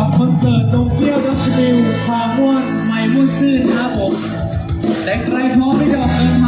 ับคอนเสิร์ตตรงเที่ยวดัชมิวคามม่วนไม่ม้วนซื่นนะคบผมแต่ใครพร้อมไม่ยอมเอิน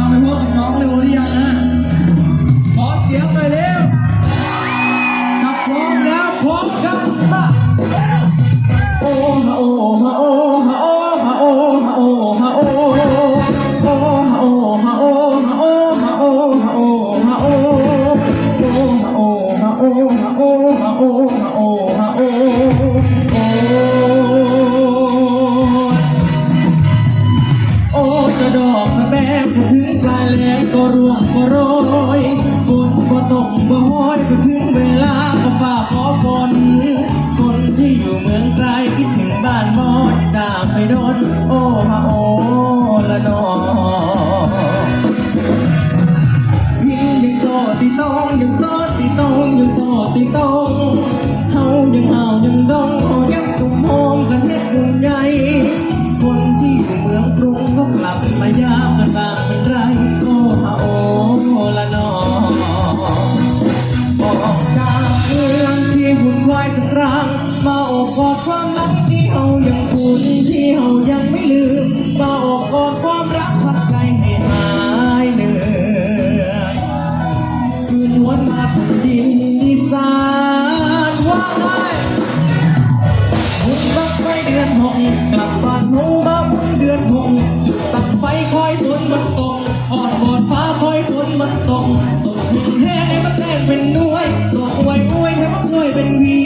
เป็นน้วยตัวอวยอวยให้มันรวยเป็นวี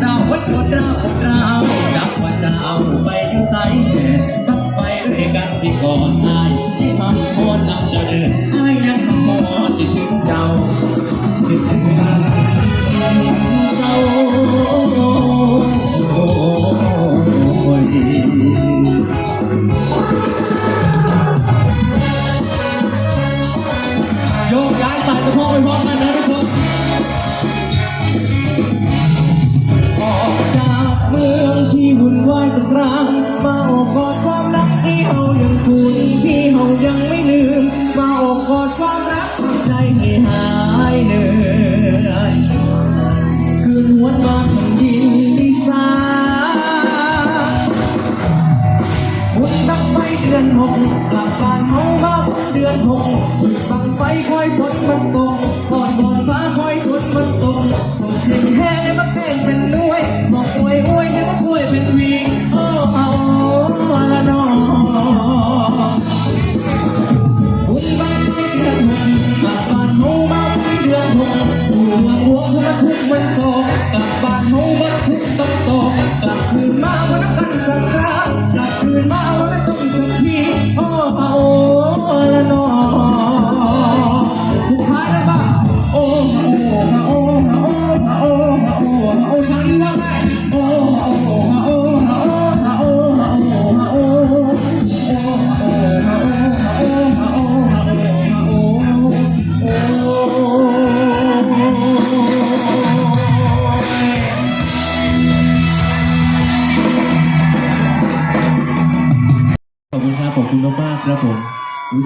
now what คุณมากๆครับผม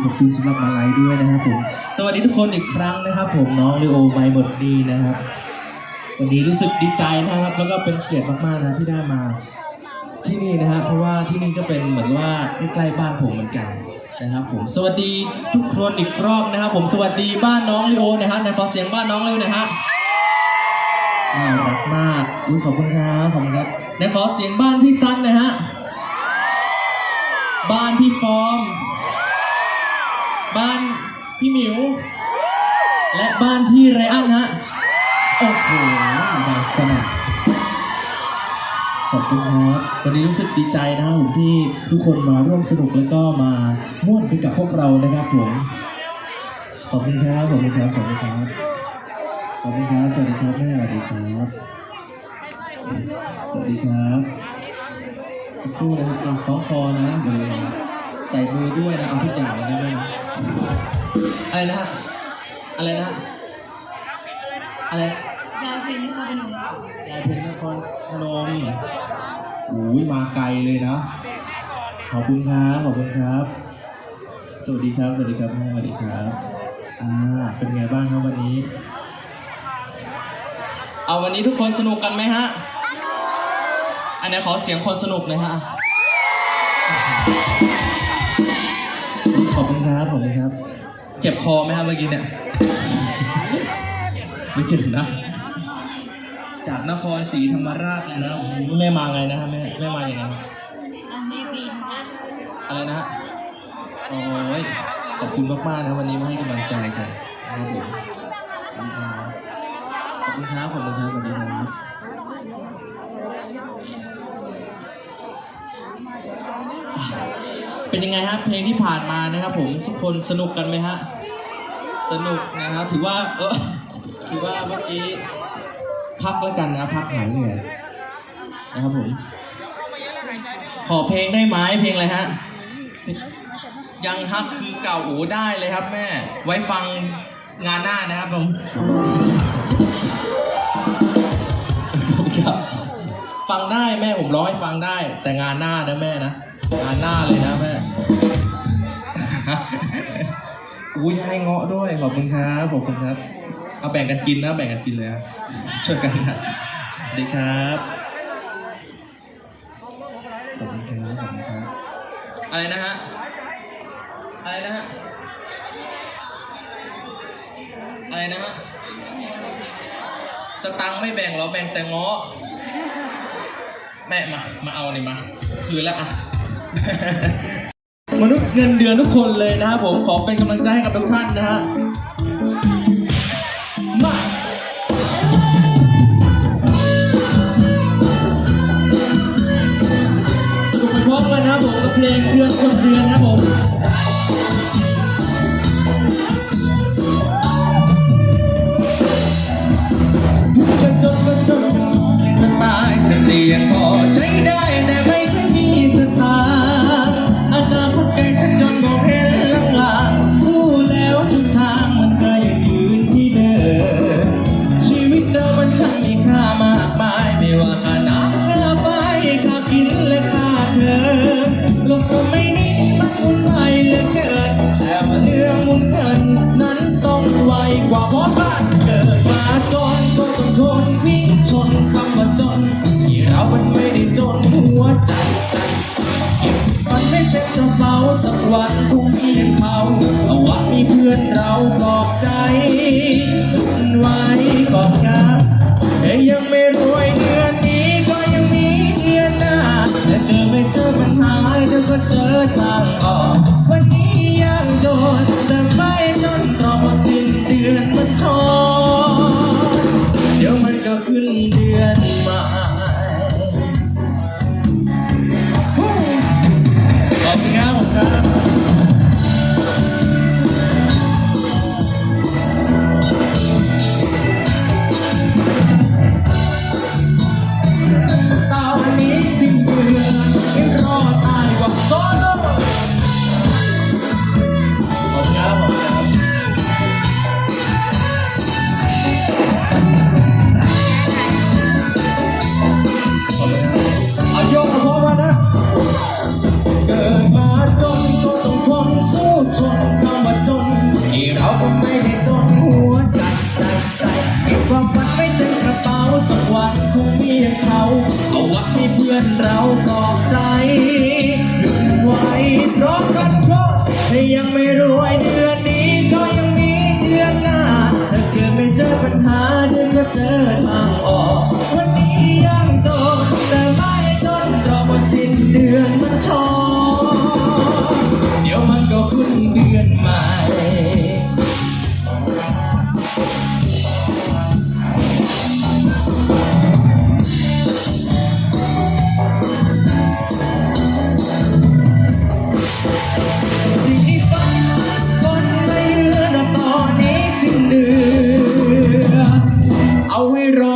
ขอบคุณสำหรับมาลัยด้วยนะครับผม สวัสดีทุกคนอีกครั้งนะครับผมน้องเลโอไมบดดีนะครับ วันนี้รู้สึกดีใจนะครับ แล้วก็เป็นเกียรติมากๆนะที่ได้มาที่นี่นะฮะเพราะว่าที่นี่ก็เป็นเหมือนว่าใกล้ๆบ้านผมเหมือนกันนะครับผมสวัสดีทุกคนอีกรอบนะครับ ผมสวัสดีบ้านน้องลิโอนะฮะในขอเสียงบ้านน้องลิโอนะฮะน่ารักมากขอบคุณครับขอบคุณครับในขอเสียงบ้านพี่ซันนะฮะ บ้านพี่ฟอร์ม บ้านพี่หมิว และบ้านพี่ไรอันฮะ โอ้โหดังสนั่นขอบคุณครับวันนี้รู้สึกดีใจนะครับผมที่ทุกคนมาร่วมสนุกแล้วก็มาม่วนไปกับพวกเรานะครับผม ขอบคุณครับ ขอบคุณครับ ขอบคุณครับ ขอบคุณครับ สวัสดีครับแม่สวัสดีครับ สวัสดีครับ คู่นะครับเอาคล้องคอนะเดี๋ยวใส่มือด้วยนะเอาทุกอย่างเลยนะแม่นะอะไรนะ อะไรนะ อะไรยายเพนค่ะเป็นหนูยายเพนนครพนมโอ้ยมาไกลเลยนะ ขอบคุณครับ ขอบคุณครับ สวัสดีครับ สวัสดีครับแม่สวัสดีครับ อ่า เป็นไงบ้างครับวันนี้ เอาวันนี้ทุกคนสนุกกันไหมฮะ อันนี้ขอเสียงคนสนุกหน่อยฮะ ขอบคุณครับ ขอบคุณครับ เจ็บคอไหมครับเมื่อกี้เนี่ย ไม่เจ็บนะ จากนครศรีธรรมราชเลยนะโอ้โหแม่มาไงนะฮะแม่แม่มาอย่างไงอะแม่บินค่ะอะไรนะฮะโอ้ยขอบคุณมากๆนะวันนี้มาให้กำลังใจกันนะครับผมขอบคุณครับขอบคุณครับขอบคุณครับสวัสดีครับ เป็นยังไงฮะเพลงที่ผ่านมานะครับ ผมทุกคนสนุกกันไหมฮะสนุกนะครับถือว่าเออถือว่าเมื่อกี้พักแล้วกันนะพักหายเหนื่อยนะครับผม ขอเพลงได้ไหมเพลงอะไรฮะยังฮักคือเก่าโอ้ได้เลยครับ แม่ ไว้ฟังงานหน้านะครับผมครับ ฟังได้แม่ผมร้องให้ฟังได้ แต่งานหน้านะแม่นะงานหน้าเลยนะแม่อุ้ยให้เงาะด้วยขอบคุณครับขอบคุณครับ เอาแบ่งกันกินนะแบ่งกันกินเลยนะช่วยกันนะดีครับขอบคุณครับขอบคุณครับอะไรนะฮะอะไรนะฮะอะไรนะฮะสตังค์ไม่แบ่งหราแบ่งแต่เงาะ แม่มา มาเอานี่มา คืนแล้วอะมนุษย์เงินเดือนทุกคนเลยนะครับผมขอเป็นกำลังใจให้กับทุกท่านนะฮะ มาสนุกไปพร้อมกันนะครับผมกับเพลงเดือนคนเดือนนะครับผม วันคงมีเขาเอาไว้เพื่อนเราปลอบใจไว้ก่อนครับ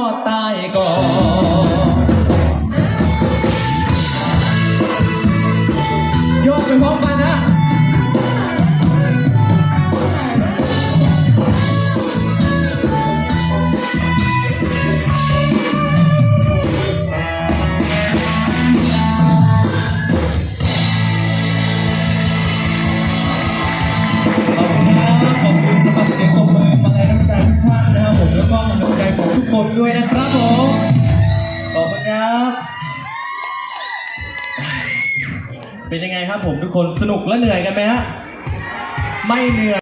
อดตายก่อน ด้วยนะครับผมขอบคุณครับ เป็นยังไงครับผมทุกคนสนุกและเหนื่อยกันไหมฮะ ไม่เหนื่อย